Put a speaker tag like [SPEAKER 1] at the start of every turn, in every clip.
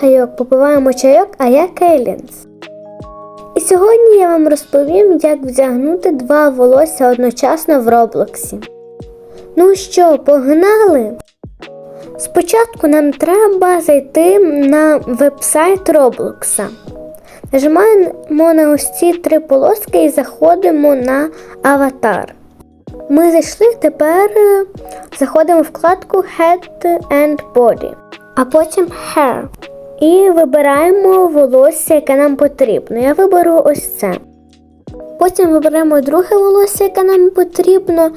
[SPEAKER 1] гайок, попиваємо чайок, а я Кейлінс. І сьогодні я вам розповім, як вдягнути два волосся одночасно в Роблоксі. Ну що, погнали? Спочатку нам треба зайти на веб-сайт Роблокса. Нажимаємо на ось ці три полоски і заходимо на аватар. Ми зайшли, тепер е, заходимо в вкладку Head and Body, а потім Hair. І вибираємо волосся, яке нам потрібно. Я виберу ось це. Потім виберемо друге волосся, яке нам потрібно.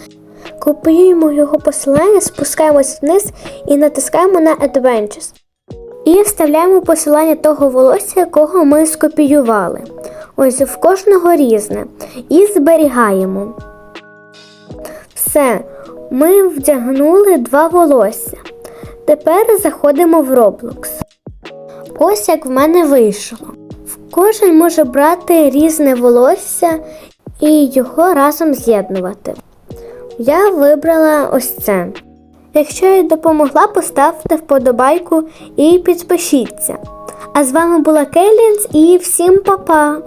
[SPEAKER 1] Копіюємо його посилання, спускаємось вниз і натискаємо на Adventures. І вставляємо посилання того волосся, якого ми скопіювали. Ось в кожного різне. І зберігаємо. Все, ми вдягнули два волосся. Тепер заходимо в Roblox. Ось як в мене вийшло. Кожен може брати різне волосся і його разом з'єднувати. Я вибрала ось це. Якщо я допомогла, поставте вподобайку і підпишіться. А з вами була Кейлінс і всім па-па!